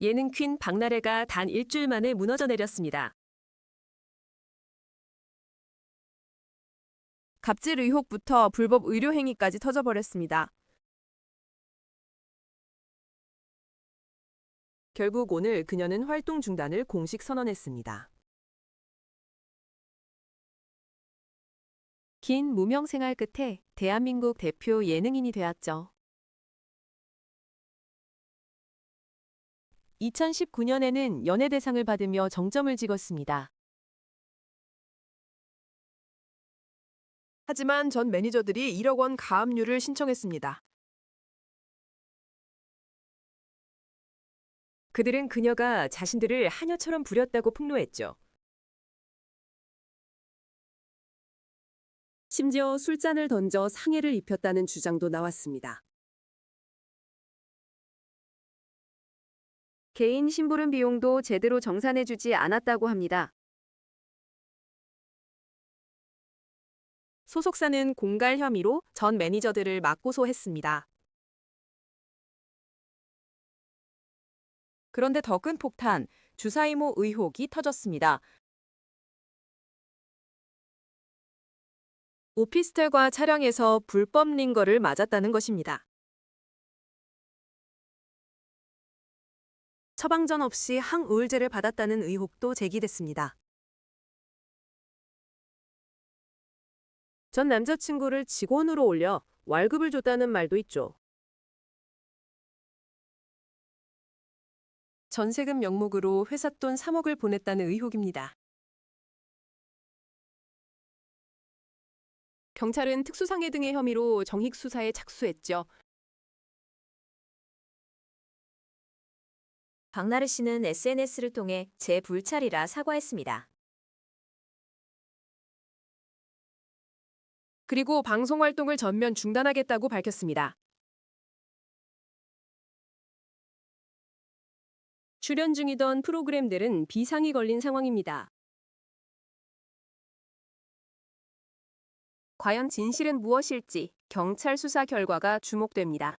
예능 퀸 박나래가 단 일주일 만에 무너져 내렸습니다. 갑질 의혹부터 불법 의료 행위까지 터져버렸습니다. 결국 오늘 그녀는 활동 중단을 공식 선언했습니다. 긴 무명 생활 끝에 대한민국 대표 예능인이 되었죠. 2019년에는 연예대상을 받으며 정점을 찍었습니다. 하지만 전 매니저들이 1억 원 가압류를 신청했습니다. 그들은 그녀가 자신들을 하녀처럼 부렸다고 폭로했죠. 심지어 술잔을 던져 상해를 입혔다는 주장도 나왔습니다. 개인 심부름 비용도 제대로 정산해주지 않았다고 합니다. 소속사는 공갈 혐의로 전 매니저들을 맞고소했습니다. 그런데 더 큰 폭탄, 주사이모 의혹이 터졌습니다. 오피스텔과 차량에서 불법 링거를 맞았다는 것입니다. 처방전 없이 항우울제를 받았다는 의혹도 제기됐습니다. 전 남자친구를 직원으로 올려 월급을 줬다는 말도 있죠. 전세금 명목으로 회사 돈 3억을 보냈다는 의혹입니다. 경찰은 특수상해 등의 혐의로 정익 수사에 착수했죠. 박나래 씨는 SNS를 통해 제 불찰이라 사과했습니다. 그리고 방송 활동을 전면 중단하겠다고 밝혔습니다. 출연 중이던 프로그램들은 비상이 걸린 상황입니다. 과연 진실은 무엇일지 경찰 수사 결과가 주목됩니다.